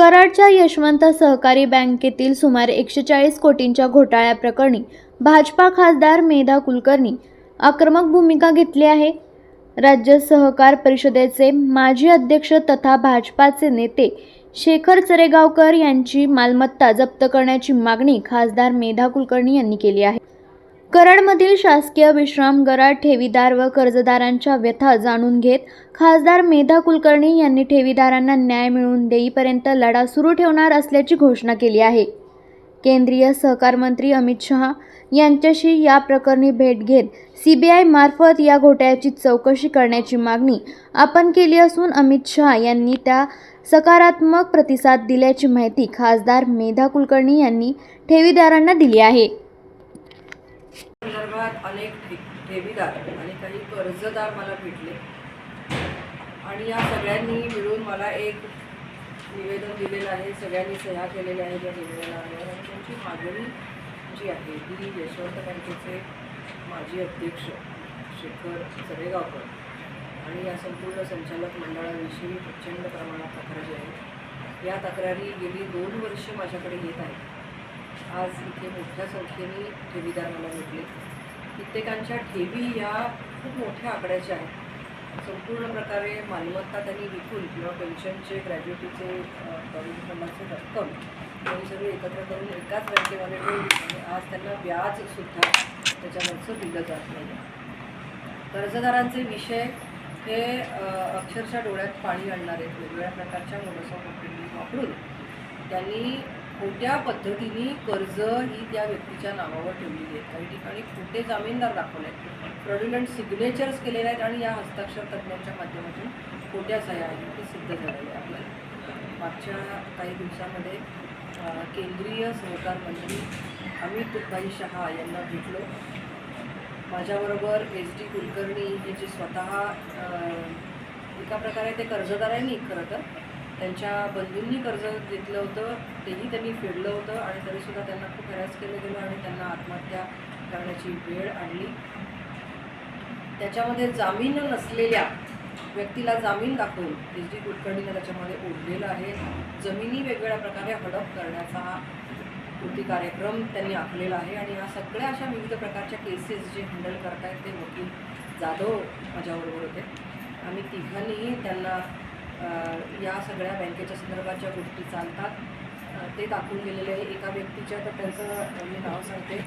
कराडच्या यशवंत सहकारी बँकेतील सुमारे एकशे चाळीस कोटींच्या घोटाळ्याप्रकरणी भाजपा खासदार मेधा कुलकर्णी आक्रमक भूमिका घेतली आहे. राज्य सहकार परिषदेचे माजी अध्यक्ष तथा भाजपाचे नेते शेखर चरेगावकर यांची मालमत्ता जप्त करण्याची मागणी खासदार मेधा कुलकर्णी यांनी केली आहे. कराडमधील शासकीय विश्रामगरात ठेवीदार व कर्जदारांच्या व्यथा जाणून घेत खासदार मेधा कुलकर्णी यांनी ठेवीदारांना न्याय मिळवून देईपर्यंत लढा सुरू ठेवणार असल्याची घोषणा केली आहे. केंद्रीय सहकार मंत्री अमित शहा यांच्याशी या प्रकरणी भेट घेत सी बी आयमार्फत या घोटाळ्याची चौकशी करण्याची मागणी आपण केली असून अमित शहा यांनी त्या सकारात्मक प्रतिसाद दिल्याची माहिती खासदार मेधा कुलकर्णी यांनी ठेवीदारांना दिली आहे. ठेवीदार आणि काही कर्जदार मला भेटले. आणि या सगळ्यांनी मिळून मला एक निवेदन दिलेलं आहे. सगळ्यांनी सह्या केलेल्या आहेत या निवेदनावर आणि त्यांची मागणी जी आहे ती यशवंत बँकेचे माजी अध्यक्ष शेखर सरेगावकर आणि या संपूर्ण संचालक मंडळाविषयी प्रचंड प्रमाणात तक्रारी आहेत. या तक्रारी गेली दोन वर्षे माझ्याकडे येत आहेत. आज इथे मोठ्या संख्येने ठेवीदार मला भेटले. कित्येकांच्या ठेवी या खूप मोठ्या आकड्याच्या आहेत. संपूर्ण प्रकारे मालमत्ता त्यांनी विकून किंवा पेन्शनचे ग्रॅज्युएटीचे परिश्रमाचे रक्कम त्यांनी सगळे एकत्र करून एकाच बँकेमध्ये ठेवली आणि आज त्यांना व्याजसुद्धा त्याच्यावरचं दिलं जात नाही. कर्जदारांचे विषय हे अक्षरशः डोळ्यात पाणी आणणारे वेगवेगळ्या प्रकारच्या मोडस वापरून त्यांनी खोट्या पद्धतीने कर्ज ही त्या व्यक्तीच्या नावावर ठेवलेली आहेत. काही ठिकाणी खोटे जामीनदार दाखवले आहेत. फ्रॉड्युलंट सिग्नेचर्स केलेले आहेत आणि या हस्ताक्षर तज्ज्ञांच्या माध्यमातून खोट्या सह्या आहेत. ते सिद्ध झालेले आहे. आपल्याला मागच्या काही दिवसामध्ये केंद्रीय सहकार मंत्री अमित भाई शहा यांना भेटलो. माझ्याबरोबर एस डी कुलकर्णी हे जे स्वतः एका प्रकारे ते कर्जदार आहे नाही खरं तर त्यांच्या बंधूंनी कर्ज घेतलं होतं तेही त्यांनी फेडलं होतं आणि तरीसुद्धा त्यांना खूप हॅरॅस केलं गेलं आणि त्यांना आत्महत्या करण्याची वेळ आणली. त्याच्यामध्ये जामीन नसलेल्या व्यक्तीला जामीन दाखवून एस डी कुलकर्णीनं त्याच्यामध्ये ओढलेलं आहे. जमिनी वेगवेगळ्या प्रकारे हडप करण्याचा हा कृती कार्यक्रम त्यांनी आखलेला आहे आणि या सगळ्या अशा विविध प्रकारच्या केसेस जे हँडल करतायत ते वकील जाधव माझ्याबरोबर होते. आम्ही तिघांनीही त्यांना या सगळ्या बँकेच्या संदर्भात ज्या गोष्टी चालतात. ते दाखवून गेलेले आहे. एका व्यक्तीच्या तर त्यांचं मी नाव सांगते.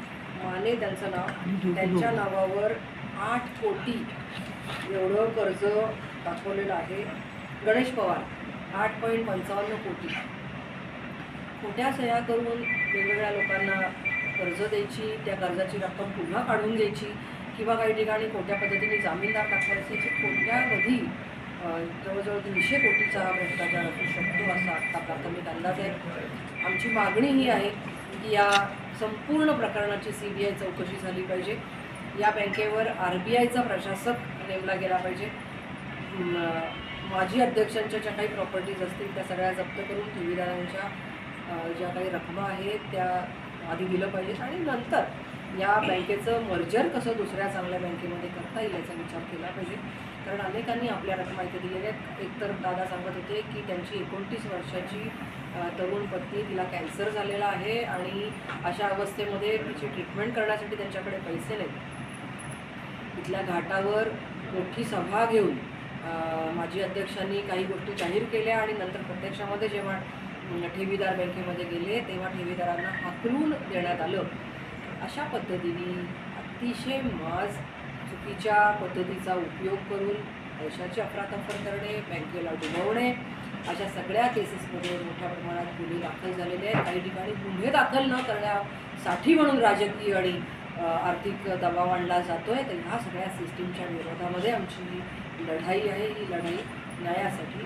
माने त्यांचं नाव. त्यांच्या नावावर आठ कोटी एवढं कर्ज दाखवलेलं आहे. गणेश पवार आठ पॉईंट पंचावन्न कोटी. खोट्या सह्या करून वेगवेगळ्या लोकांना कर्ज द्यायची त्या कर्जाची रक्कम पुन्हा काढून घ्यायची किंवा काही ठिकाणी खोट्या पद्धतीने जामीनदार दाखवायचे कोणत्या कधी जवळजवळ तीनशे कोटीचा हा भ्रष्टाचार असू शकतो असा आत्ता प्राथमिक अंदाज आहे. आमची मागणी ही आहे की या संपूर्ण प्रकरणाची सी बी आय चौकशी झाली पाहिजे. या बँकेवर आर बी आयचा प्रशासक नेमला गेला पाहिजे. माजी अध्यक्षांच्या ज्या काही प्रॉपर्टीज असतील त्या सगळ्या जप्त करून ठेवीदारांच्या ज्या काही रकमा आहेत त्या आधी दिलं पाहिजेत. आणि नंतर या बँकेचं मर्जर कसं दुसऱ्या चांगल्या बँकेमध्ये करता येईल याचा विचार केला पाहिजे. कारण अनेकांनी आपल्या रकमा इथे दिलेल्या आहेत. एकतर दादा सांगत होते की त्यांची एकोणतीस वर्षाची तरुण पत्नी तिला कॅन्सर झालेला आहे आणि अशा अवस्थेमध्ये तिची ट्रीटमेंट करण्यासाठी त्यांच्याकडे पैसे नाहीत. इथल्या घाटावर मोठी सभा घेऊन माजी अध्यक्षांनी काही गोष्टी जाहीर केल्या आणि नंतर प्रत्यक्षामध्ये जेव्हा ठेवीदार बँकेमध्ये गेले तेव्हा ठेवीदारांना हाकलून देण्यात आलं. अशा पद्धतीने अतिशय माज चुकीच्या पद्धतीचा उपयोग करून पैशाची अफरातफर करणे बँकेला डुबवणे अशा सगळ्या केसेसमध्ये मोठ्या प्रमाणात गुन्हे दाखल झालेले आहेत. काही ठिकाणी गुन्हे दाखल न करण्यासाठी म्हणून राजकीय आणि आर्थिक दबाव आणला जातो आहे तर ह्या सगळ्या सिस्टीमच्या विरोधामध्ये आमची ही लढाई आहे. ही लढाई न्यायासाठी